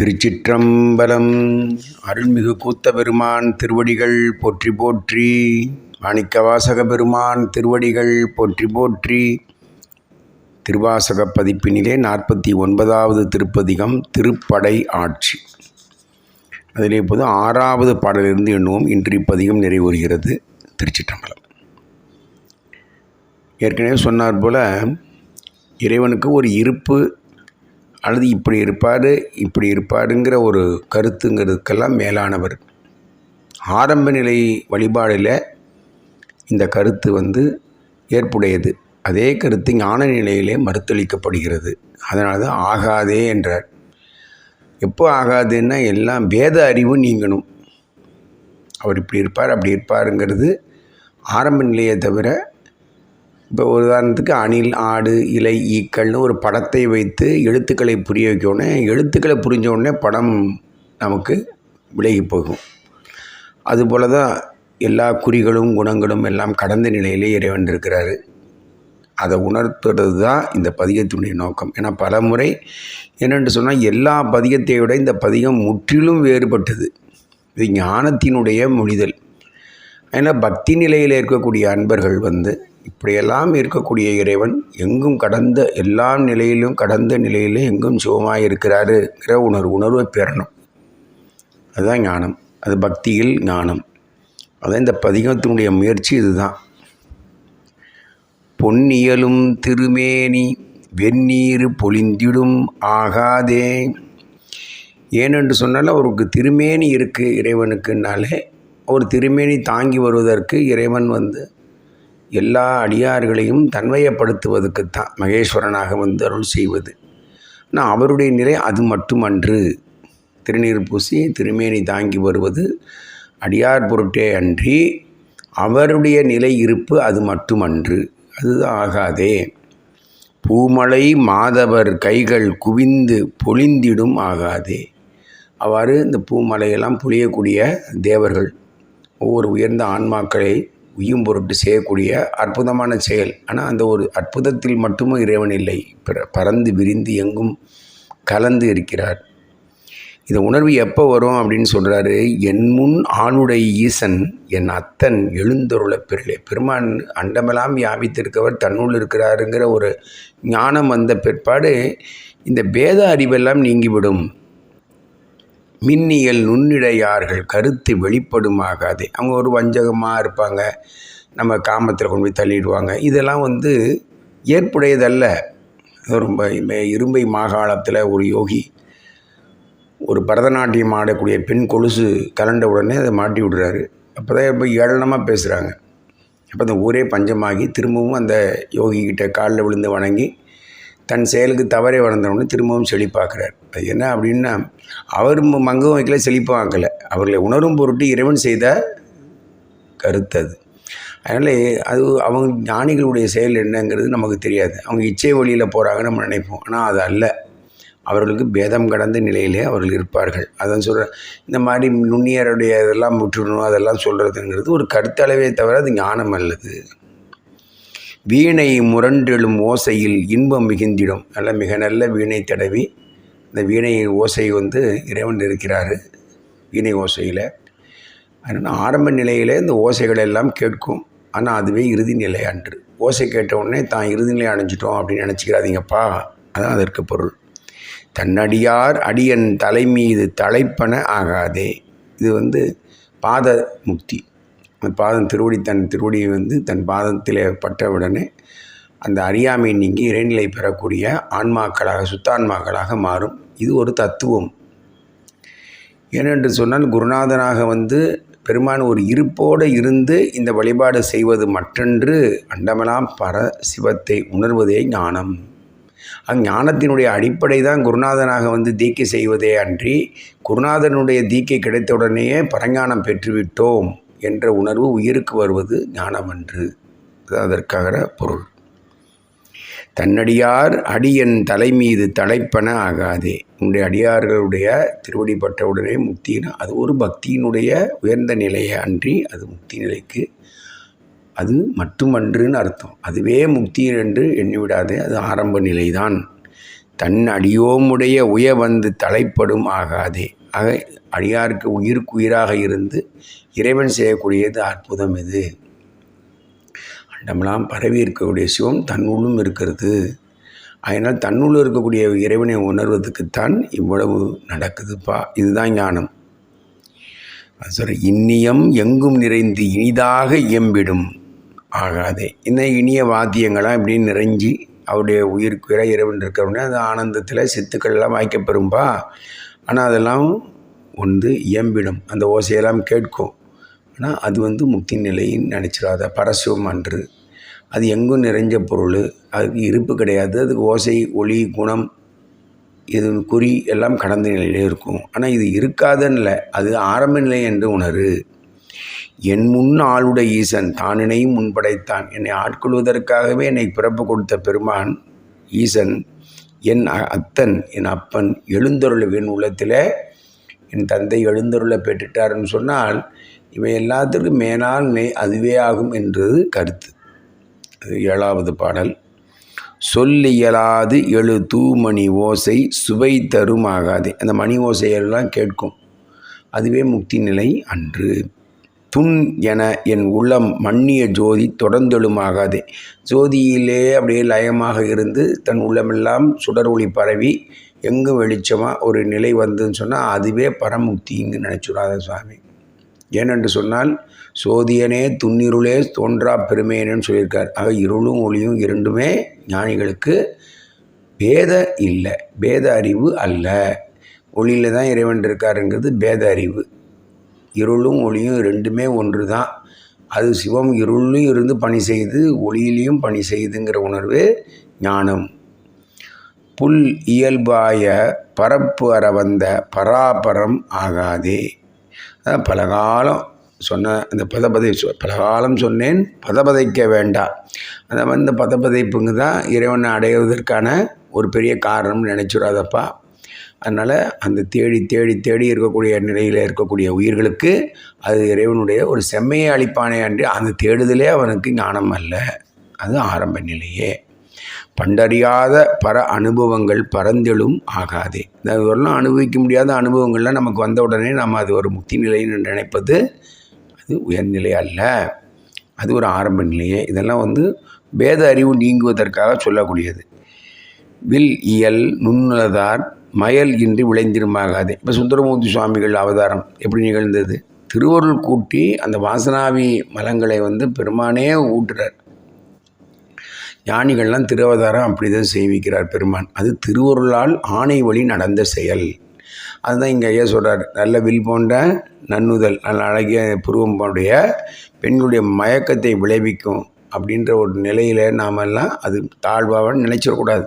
திருச்சிற்றம்பலம். அருள்மிகு கூத்த பெருமான் திருவடிகள் போற்றி போற்றி. மாணிக்கவாசக பெருமான் திருவடிகள் போற்றி போற்றி. திருவாசக பதிப்பினிலே நாற்பத்தி ஒன்பதாவது திருப்பதிகம் திருப்படை ஆட்சி. அதிலே இப்போது ஆறாவது பாடலிருந்து எண்ணுவோம். இன்று இப்பதிகம் நிறைவுறுகிறது. திருச்சிற்றம்பலம். ஏற்கனவே சொன்னார் போல இறைவனுக்கு ஒரு இருப்பு அல்லது இப்படி இருப்பார் இப்படி இருப்பாருங்கிற ஒரு கருத்துங்கிறதுக்கெல்லாம் மேலானவர். ஆரம்ப நிலை வழிபாடில் இந்த கருத்து வந்து ஏற்புடையது. அதே கருத்து ஞான நிலையிலே மறுத்தளிக்கப்படுகிறது. அதனால தான் ஆகாதே என்றார். எப்போ ஆகாதுன்னா எல்லாம் வேத அறிவு நீங்கணும். அவர் இப்படி இருப்பார் அப்படி இருப்பாருங்கிறது ஆரம்ப நிலையை தவிர இப்போ ஒரு உதாரணத்துக்கு அணில் ஆடு இலை ஈக்கள்னு ஒரு படத்தை வைத்து எழுத்துக்களை புரிய வைக்கவுடனே எழுத்துக்களை புரிஞ்ச உடனே படம் நமக்கு விலகி போகும். அதுபோல தான் எல்லா குறிகளும் குணங்களும் எல்லாம் கடந்த நிலையிலே இறைவன் இருக்கிறாரு. அதை உணர்த்துறது தான் இந்த பதிகத்தினுடைய நோக்கம். ஏன்னா பல முறை என்னென்று சொன்னால் எல்லா பதிகத்தை விட இந்த பதிகம் முற்றிலும் வேறுபட்டது. இது ஞானத்தினுடைய மொழிதல். ஏன்னா பக்தி நிலையில் இருக்கக்கூடிய அன்பர்கள் வந்து இப்படியெல்லாம் இருக்கக்கூடிய இறைவன் எங்கும் கடந்த எல்லா நிலையிலும் கடந்த நிலையிலே எங்கும் சிவமாக இருக்கிறாருங்கிற உணர்வு உணர்வை பெறணும். அதுதான் ஞானம். அது பக்தியில் ஞானம். அதான் இந்த பதிகத்தினுடைய முயற்சி இதுதான். பொன்னியலும் திருமேனி வெந்நீர் பொழிந்திடும் ஆகாதே. ஏனென்று சொன்னால் அவருக்கு திருமேனி இருக்குது இறைவனுக்குனாலே ஒரு திருமேனி தாங்கி வருவதற்கு இறைவன் வந்து எல்லா அடியார்களையும் தன்மையப்படுத்துவதற்குத்தான் மகேஸ்வரனாக வந்து அருள் செய்வது. ஆனால் அவருடைய நிலை அது மட்டுமன்று. திருநீர் பூசி திருமேனி தாங்கி வருவது அடியார் பொருட்டே அன்றி அவருடைய நிலை இருப்பு அது மட்டுமன்று. அது ஆகாதே. பூமலை மாதவர் கைகள் குவிந்து பொழிந்திடும் ஆகாதே. அவ்வாறு இந்த பூமலையெல்லாம் புளியக்கூடிய தேவர்கள் ஒவ்வொரு உயர்ந்த ஆன்மாக்களை உயும் பொருட்டு செய்யக்கூடிய அற்புதமான செயல். ஆனால் அந்த ஒரு அற்புதத்தில் மட்டுமும் இறைவன் இல்லை. பறந்து விரிந்து எங்கும் கலந்து இருக்கிறார். இந்த உணர்வு எப்போ வரும் அப்படின்னு சொல்கிறாரு என் முன் ஆணுடைய ஈசன் என் அத்தன் எழுந்தருள பெருளே பெருமான் அண்டமெல்லாம் வியாபித்திருக்கவர் தன்னுள் இருக்கிறாருங்கிற ஒரு ஞானம் வந்த பிற்பாடு இந்த பேத அறிவெல்லாம் நீங்கிவிடும். மின்னியல் நுண்ணிடையார்கள் கருத்து வெளிப்படுமாகாது. அவங்க ஒரு வஞ்சகமாக இருப்பாங்க. நம்ம காமத்தில் கொண்டு போய் தள்ளிடுவாங்க. இதெல்லாம் வந்து ஏற்புடையதல்ல. ரொம்ப இரும்பை மாகாணத்தில் ஒரு யோகி ஒரு பரதநாட்டியம் ஆடக்கூடிய பெண் கொலுசு கலண்ட உடனே அதை மாட்டி விடுறாரு. அப்போ தான் இப்போ ஏளனமாக பேசுகிறாங்க அப்போ அந்த ஊரே பஞ்சமாகி திரும்பவும் அந்த யோகிக்கிட்ட காலில் விழுந்து வணங்கி தன் செயலுக்கு தவறே வளர்ந்தவொடனே திரும்பவும் செழிப்பாக்குறார். அது என்ன அப்படின்னா அவர் மங்கவும் வைக்கல செழிப்பும் ஆக்கலை. அவர்களை உணரும் பொருட்டு இறைவன் செய்த கருத்து அது. அதனால் அது அவங்க ஞானிகளுடைய செயல் என்னங்கிறது நமக்கு தெரியாது. அவங்க இச்சை வழியில் போகிறாங்க நம்ம நினைப்போம். ஆனால் அது அல்ல. அவர்களுக்கு பேதம் கடந்த நிலையிலே அவர்கள் இருப்பார்கள். அதான் சொல்கிற இந்த மாதிரி நுண்ணியருடைய இதெல்லாம் விட்டுடணும் அதெல்லாம் சொல்கிறதுங்கிறது ஒரு கருத்தளவே தவிர அது ஞானம் அல்லது. வீணை முரண்டெழும் ஓசையில் இன்பம் மிகுந்திடும். நல்ல மிக நல்ல வீணை தடவி இந்த வீணை ஓசை வந்து இறைவன் இருக்கிறார் வீணை ஓசையில். அதனால் ஆரம்ப நிலையிலே இந்த ஓசைகள் எல்லாம் கேட்கும். ஆனால் அதுவே இறுதி நிலை அன்று. ஓசை கேட்ட உடனே தான் இறுதி நிலை அடைஞ்சிட்டோம் அப்படின்னு நினச்சிக்கிறாதீங்கப்பா. அதான் அதற்கு பொருள். தன்னடியார் அடியன் தலை மீது தலைப்பன ஆகாதே. இது வந்து பாத முக்தி பாதம் திருவடி தன் திருவடி வந்து தன் பாதத்தில் பட்ட உடனே அந்த அறியாமை நீங்கி இறைநிலை பெறக்கூடிய ஆன்மாக்களாக சுத்தான்மாக்களாக மாறும். இது ஒரு தத்துவம். ஏனென்று சொன்னால் குருநாதனாக வந்து பெருமான் ஒரு இருப்போடு இருந்து இந்த வழிபாடு செய்வது மற்றென்று அண்டமெல்லாம் பர சிவத்தை உணர்வதே ஞானம். அஞ்ஞானத்தினுடைய அடிப்படை தான் குருநாதனாக வந்து தீக்கை செய்வதே அன்றி குருநாதனுடைய தீக்கை கிடைத்தவுடனேயே பரஞானம் பெற்றுவிட்டோம். என்ற உணர்வு உயிருக்கு வருவது ஞானமன்று. அதற்காக பொருள். தன்னடியார் அடியன் தலை மீது தலைப்பன ஆகாதே. உன்னுடைய அடியார்களுடைய திருவடிப்பட்டவுடனே முக்தினா அது ஒரு பக்தியினுடைய உயர்ந்த நிலையை அன்றி அது முக்தி நிலைக்கு அது மட்டுமன்றுன்னு அர்த்தம். அதுவே முக்தி என்று எண்ணிவிடாதே அது ஆரம்ப நிலைதான். தன் அடியோமுடைய உய வந்து தலைப்படும் ஆகாதே. ஆக அடியாருக்கு உயிருக்கு உயிராக இருந்து இறைவன் செய்யக்கூடியது அற்புதம் இது அண்டமெல்லாம் பரவி இருக்கக்கூடிய சிவம் தன்னுள்ளும் இருக்கிறது. அதனால் தன்னுள்ள இருக்கக்கூடிய இறைவனை உணர்வதற்குத்தான் இவ்வளவு நடக்குதுப்பா. இதுதான் ஞானம். அது இன்னியம் எங்கும் நிறைந்து இனிதாக இயம்பிடும். ஆகாதே. இந்த இனிய வாத்தியங்களாம் இப்படி நிறைஞ்சி அவருடைய உயிருக்கு உயிராக இறைவன் இருக்கிறவனே அது ஆனந்தத்தில் சித்துக்கள்லாம் வாய்க்கப்பெறும்பா. ஆனால் அதெல்லாம் வந்து இயம்பிடும். அந்த ஓசையெல்லாம் கேட்கும். ஆனால் அது வந்து முக்தி நிலைன்னு நினச்சிடாத பரசிவம் அன்று. அது எங்கும் நிறைஞ்ச பொருள். அதுக்கு இருப்பு கிடையாது. அதுக்கு ஓசை ஒளி குணம் இது குறி எல்லாம் கடந்த நிலையிலே இருக்கும். ஆனால் இது இருக்காதுன்னு அது ஆரம்ப நிலை என்று உணரு. என் முன் ஆளுடைய ஈசன் தானினையும் முன்படைத்தான். என்னை ஆட்கொள்வதற்காகவே என்னை பிறப்பு கொடுத்த பெருமான் ஈசன் என் அ- அத்தன் என் அப்பன் எழுந்தருள் என் உள்ளத்தில் என் தந்தை எழுந்தருளை பெற்றுட்டாருன்னு சொன்னால் இவை எல்லாத்திற்கும் மேனால் நிலை அதுவே ஆகும் என்றது கருத்து. அது ஏழாவது பாடல். சொல்லியலாது எழு தூமணி ஓசை சுவை தரும் ஆகாது அந்த மணி ஓசையெல்லாம் கேட்கும். அதுவே முக்தி நிலை அன்று. துன் என என் உள்ளம் மன்னிய ஜோதி தொடர்ந்தெழுமாகாதே. ஜோதியிலே அப்படியே லயமாக இருந்து தன் உள்ளமெல்லாம் சுடர் ஒளி பரவி எங்கும் வெளிச்சமாக ஒரு நிலை வந்துன்னு சொன்னால் அதுவே பரமுக்திங்கு நினச்சுடாத சுவாமி. ஏனென்று சொன்னால் சோதியனே துன்னிருளே தோன்றா பெருமையனேன்னு சொல்லியிருக்கார். ஆக இருளும் ஒளியும் இரண்டுமே ஞானிகளுக்கு பேத இல்லை பேத அறிவு அல்ல. ஒளியில் தான் இறைவன் இருக்காருங்கிறது பேத அறிவு. இருளும் ஒளியும் ரெண்டுமே ஒன்று தான் அது சிவம் இருளும் இருந்து பணி செய்து ஒளியிலையும் பணி செய்துங்கிற உணர்வு ஞானம். புல் இயல்பாய பரப்பு அற வந்த பராபரம் ஆகாதே. அதான் பல சொன்ன அந்த பதபதை சொ- சொன்னேன் பதபதைக்க வேண்டாம் அந்த வந்து பதபதைப்புங்க தான் இறைவனை அடைவதற்கான ஒரு பெரிய காரணம்னு நினச்சிடாதப்பா அதனால் அந்த தேடி தேடி தேடி இருக்கக்கூடிய நிலையில் இருக்கக்கூடிய உயிர்களுக்கு அது இறைவனுடைய ஒரு செம்மையை அளிப்பானே அன்றி அந்த தேடுதலே அவனுக்கு ஞானம் அல்ல. அது ஆரம்ப நிலையே. பண்டறியாத பர அனுபவங்கள் பரந்தெழும் ஆகாதே. அது வரலாம் அனுபவிக்க முடியாத அனுபவங்கள்லாம் நமக்கு வந்த உடனே நம்ம அது ஒரு முக்தி நிலைன்னு நினைப்பது அது உயர்நிலை அல்ல. அது ஒரு ஆரம்ப நிலையே. இதெல்லாம் வந்து வேத அறிவு நீங்குவதற்காக சொல்லக்கூடியது. வில் இயல் நுண்ணுலதார் மயல் இன்றி விளைந்திருமாகாது. இப்போ சுந்தரமூர்த்தி சுவாமிகள் அவதாரம் எப்படி நிகழ்ந்தது? திருவருள் கூட்டி அந்த வாசனாவி மலங்களை வந்து பெருமானே ஊட்டுறார். ஞானிகள்லாம் திருவதாரம் அப்படி தான் செய்விக்கிறார் பெருமான். அது திருவருளால் ஆணை வழி நடந்த செயல். அதுதான் இங்கே ஐயா சொல்கிறார் நல்ல வில் போன்ற நன்னுதல் நல்ல அழகிய புருவம்புடைய பெண்களுடைய மயக்கத்தை விளைவிக்கும் அப்படின்ற ஒரு நிலையில் நாமெல்லாம் அது தாழ்வாக நினைச்சிடக்கூடாது.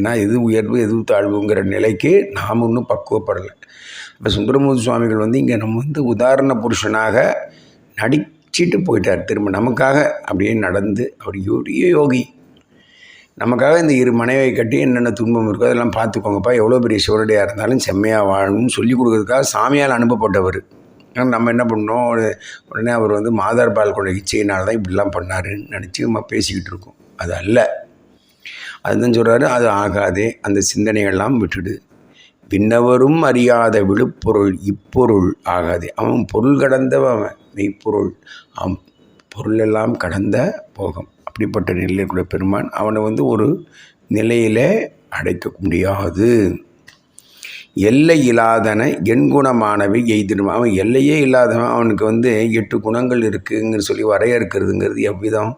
ஏன்னா எது உயர்வு எது தாழ்வுங்கிற நிலைக்கு நாம் இன்னும் பக்குவப்படலை. இப்போ சுந்தரமூர்த்தி சுவாமிகள் வந்து இங்கே நம்ம வந்து உதாரண புருஷனாக நடிச்சிட்டு போயிட்டார் திரும்ப நமக்காக அப்படியே நடந்து அவர் பெரிய யோகி. நமக்காக இந்த இரு மனைவை கட்டி என்னென்ன துன்பம் இருக்கோ அதெல்லாம் பார்த்துக்கோங்கப்பா எவ்வளோ பெரிய சிவரடியாக இருந்தாலும் செம்மையாக வாழணும்னு சொல்லி கொடுக்கறதுக்காக சாமியால் அனுப்பப்பட்டவர். நம்ம என்ன பண்ணோம் உடனே- அவர் வந்து மாதார் பால் கொண்ட இச்சையினால் தான் இப்படிலாம் பண்ணாருன்னு நினச்சி நம்ம பேசிக்கிட்டு இருக்கோம். அது அல்ல. அதுதான் சொல்கிறாரு அது ஆகாதே அந்த சிந்தனையெல்லாம் விட்டுடு. பின்னவரும் அறியாத விழுப்பொருள் இப்பொருள் ஆகாதே. அவன் பொருள் கடந்தவன் அவன் மெய்ப்பொருள். அவன் பொருளெல்லாம் கடந்த போகம். அப்படிப்பட்ட நிலையில் கூட பெருமான் அவனை வந்து ஒரு நிலையில் அடைக்க முடியாது. எல்லை இல்லாதன எண் குணமானவை எய்திடும். அவன் எல்லையே இல்லாதவன் அவனுக்கு வந்து எட்டு குணங்கள் இருக்குங்கிற சொல்லி வரையறுக்கிறதுங்கிறது எவ்விதம்?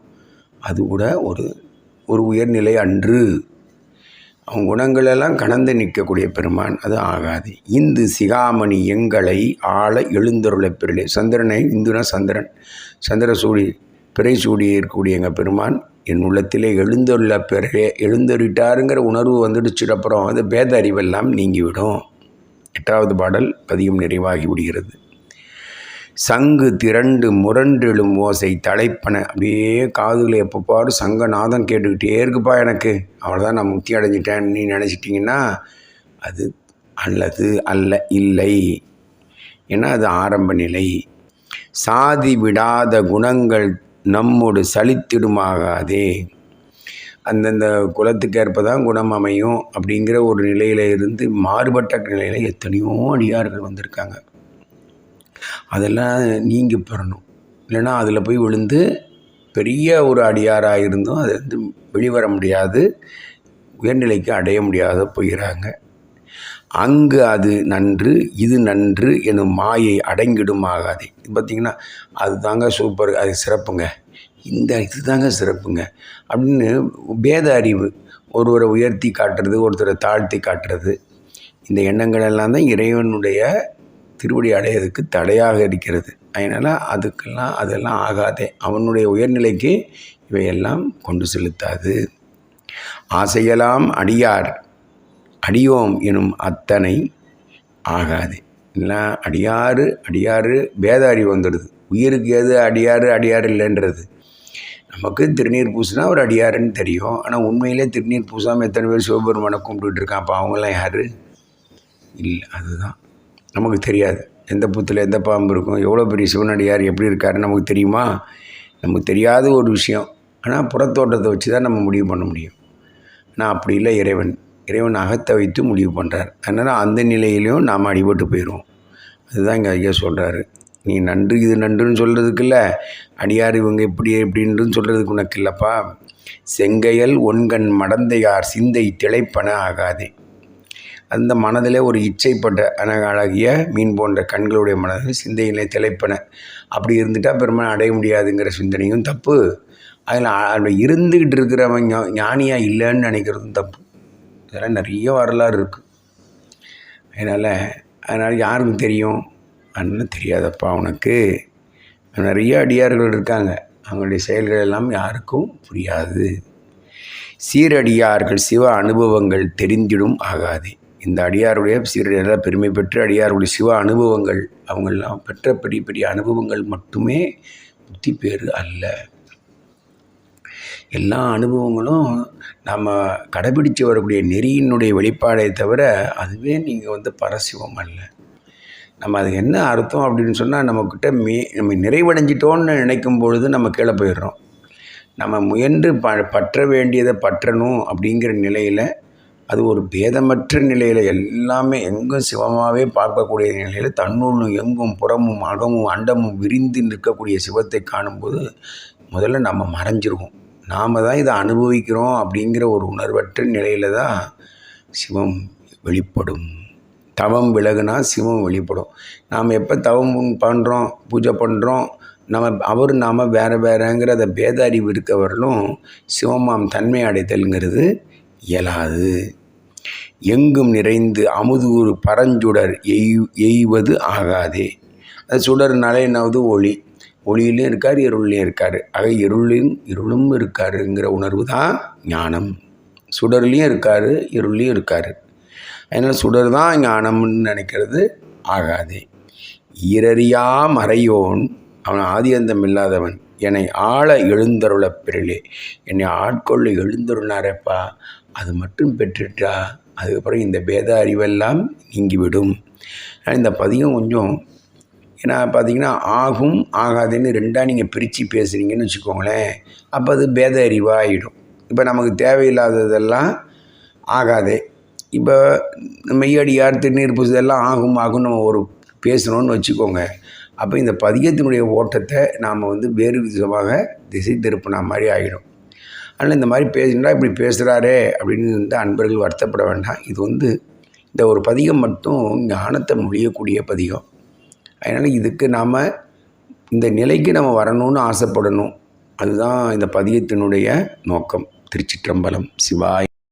அது கூட ஒரு ஒரு உயர்நிலை அன்று அவன் குணங்களெல்லாம் கடந்து நிற்கக்கூடிய பெருமான் அது ஆகாது. இந்து சிகாமணி எங்களை ஆள எழுந்தருளை பெருளை சந்திரனை இந்துனா சந்திரன் சந்திர சூடி பிறை சூடி இருக்கக்கூடிய எங்கள் பெருமான் என் உள்ளத்திலே எழுந்தருள பிறே எழுந்தருட்டாருங்கிற உணர்வு வந்துடுச்சு அப்புறம் அது பேத அறிவெல்லாம் நீங்கிவிடும். எட்டாவது பாடல் பதியும் நிறைவாகி விடுகிறது. சங்கு திரண்டு முரண்டெழும் ஓசை தலைப்பன. அப்படியே காதுல எப்போ பாரு சங்க நாதம் கேட்டுக்கிட்டே இருக்குப்பா எனக்கு. அவ்வளோதான் நான் முக்தி அடைஞ்சிட்டேன் நீ நினச்சிட்டிங்கன்னா அது அல்லது அல்ல இல்லை. ஏன்னா அது ஆரம்ப நிலை. சாதி விடாத குணங்கள் நம்மோடு சலித்திடுமாகாதே. அந்தந்த குலத்துக்கேற்ப தான் குணம் அமையும் அப்படிங்கிற ஒரு நிலையில் இருந்து மாறுபட்ட நிலையில் எத்தனையோ அடியார்கள் வந்திருக்காங்க. அதெல்லாம் நீங்கி பெறணும். இல்லைன்னா அதில் போய் விழுந்து பெரிய ஒரு அடியாராக இருந்தும் அது வந்து வெளிவர முடியாது. உயர்நிலைக்கு அடைய முடியாத போகிறாங்க அங்கு அது நன்று இது நன்று எனும் மாயை அடங்கிடுமாகாதே. இது பார்த்திங்கன்னா அது தாங்க சூப்பர் அது சிறப்புங்க. இந்த இது தாங்க சிறப்புங்க. அப்படின்னு பேத அறிவு. ஒருவரை உயர்த்தி காட்டுறது ஒருத்தரை தாழ்த்தி காட்டுறது. இந்த எண்ணங்கள் எல்லாம் தான் இறைவனுடைய திருவடி அடையிறதுக்கு தடையாக இருக்கிறது. அதனால் அதுக்கெல்லாம் அதெல்லாம் ஆகாதே. அவனுடைய உயர்நிலைக்கு இவையெல்லாம் கொண்டு செலுத்தாது. ஆசையெல்லாம் அடியார் அடியோம் எனும் அத்தனை ஆகாது. இல்லை அடியாறு அடியாறு பேத அறிவு வந்துடுது. உயிருக்கு எது அடியாறு அடியாறு இல்லைன்றது. நமக்கு திருநீர் பூசினா ஒரு அடியாருன்னு தெரியும். ஆனால் உண்மையிலே திருநீர் பூசாமல் எத்தனை பேர் சிவபெருமானை கும்பிட்டுட்டு இருக்கான்? அப்போ அவங்களாம் யார்? இல்லை அதுதான். நமக்கு தெரியாது. எந்த புத்தில் எந்த பாம்பு இருக்கும் எவ்வளோ பெரிய சிவனடியார் எப்படி இருக்காருன்னு நமக்கு தெரியுமா? நமக்கு தெரியாத ஒரு விஷயம். ஆனால் புறத்தோட்டத்தை வச்சு தான் நம்ம முடிவு பண்ண முடியும். ஆனால் அப்படி இல்லை இறைவன். இறைவன் அகத்தை வைத்து முடிவு பண்ணுறார் அதனால் அந்த நிலையிலையும் நாம் அடிபட்டு போயிடுவோம். அதுதான் இங்கே ஐயா சொல்கிறாரு நீ நன்று இது நன்றுன்னு சொல்கிறதுக்கு இல்லை. அடியார் இவங்க இப்படி எப்படின்னு சொல்கிறதுக்கு உனக்கு இல்லைப்பா. செங்கையல் ஒன்கண் மடந்தையார் சிந்தை திளைப்பன ஆகாதே. அந்த மனதிலே ஒரு இச்சைப்பட்ட அழக அழகிய மீன் போன்ற கண்களுடைய மனதில் சிந்தையிலே திளைப்பன. அப்படி இருந்துட்டால் பெருமாள் அடைய முடியாதுங்கிற சிந்தனையும் தப்பு. அதில் அதில் இருந்துக்கிட்டு இருக்கிறவன் ஞானியாக இல்லைன்னு நினைக்கிறதும் தப்பு. இதெல்லாம் நிறைய வரலாறு இருக்குது அதனால் அதனால் யாருக்கு தெரியும்? அண்ணன் தெரியாதப்பா உனக்கு. நிறைய அடியார்கள் இருக்காங்க. அவங்களுடைய செயல்கள் எல்லாம் யாருக்கும் புரியாது. சீரடியார்கள் சிவ அனுபவங்கள் தெரிந்திடும் ஆகாது. இந்த அடியாருடைய சீரடியார் பெருமை பெற்று அடியாருடைய சிவ அனுபவங்கள் அவங்கெல்லாம் பெற்ற பெரிய பெரிய அனுபவங்கள் மட்டுமே புத்தி பேர் அல்ல. எல்லா அனுபவங்களும் நம்ம கடைபிடிச்சு வரக்கூடிய நெறியினுடைய வெளிப்பாடை தவிர அதுவே நீங்கள் வந்து பரசிவம் அல்ல. நம்ம அது என்ன அர்த்தம் அப்படின்னு சொன்னால் நம்மக்கிட்ட மே நம்ம நிறைவடைஞ்சிட்டோன்னு நினைக்கும் பொழுது நம்ம கீழே போயிடுறோம். நம்ம முயன்று ப பற்ற வேண்டியதை பற்றணும் அப்படிங்கிற நிலையில் அது ஒரு பேதமற்ற நிலையில் எல்லாமே எங்கும் சிவமாகவே பார்க்கக்கூடிய நிலையில் தன்னுள்ளும் எங்கும் புறமும் அகமும் அண்டமும் விரிந்து நிற்கக்கூடிய சிவத்தை காணும்போது முதல்ல நம்ம மறைஞ்சிருவோம். நாம் தான் இதை அனுபவிக்கிறோம் அப்படிங்கிற ஒரு உணர்வற்ற நிலையில் தான் சிவம் வெளிப்படும். தவம் விலகுனா சிவம் வெளிப்படும். நாம் எப்போ தவம் பண்ணுறோம் பூஜை பண்ணுறோம் நம்ம அவர் நாம் வேறு வேறுங்கிற அந்த பேத அறிவு இருக்கவர்களும் சிவமாம் தன்மை அடைதல்ங்கிறது இயலாது. எங்கும் நிறைந்து அமுதூறு பரஞ்சுடர் எய் எய்வது ஆகாதே. அது சுடர்னாலே என்னாவது ஒளி. ஒளியிலையும் இருக்கார் இருள்லையும் இருக்கார். ஆக இருளையும் இருளும் இருக்காருங்கிற உணர்வு தான் ஞானம். சுடர்லேயும் இருக்கார் இருள்லையும் இருக்கார். அதனால் சுடர் தான் ஞானம்னு நினைக்கிறது ஆகாதே. ஈரறியா மறையோன். அவன் ஆதியந்தம் இல்லாதவன். என்னை ஆள எழுந்தருள பிறலே. என்னை ஆட்கொள்ள எழுந்தருளாரப்பா. அது மட்டும் பெற்றுட்டா அதுக்கப்புறம் இந்த பேத அறிவெல்லாம் நீங்கிவிடும். இந்த பதிகம் கொஞ்சம் ஏன்னா பார்த்தீங்கன்னா ஆகும் ஆகாதுன்னு ரெண்டாக நீங்கள் பிரித்து பேசுகிறீங்கன்னு வச்சுக்கோங்களேன். அப்போ அது பேத அறிவாக ஆகிடும் இப்போ நமக்கு தேவையில்லாததெல்லாம் ஆகாதே. இப்போ மெய்யடியார் திருநீர் பூசதெல்லாம் ஆகும் ஆகும் நம்ம ஒரு பேசணும்னு வச்சுக்கோங்க. அப்போ இந்த பதிகத்தினுடைய ஓட்டத்தை நாம் வந்து வேறு விதமாக திசை திருப்பின மாதிரி ஆகிடும் ஆனால் இந்த மாதிரி பேசினா இப்படி பேசுகிறாரே அப்படின்னு வந்து அன்பர்கள் வருத்தப்பட வேண்டாம். இது வந்து இந்த ஒரு பதிகம் மட்டும் ஞானத்தை மொழியக்கூடிய பதிகம். அதனால் இதுக்கு நாம் இந்த நிலைக்கு நம்ம வரணும்னு ஆசைப்படணும். அதுதான் இந்த பதியத்தினுடைய நோக்கம். திருச்சிற்றம்பலம் சிவாய்.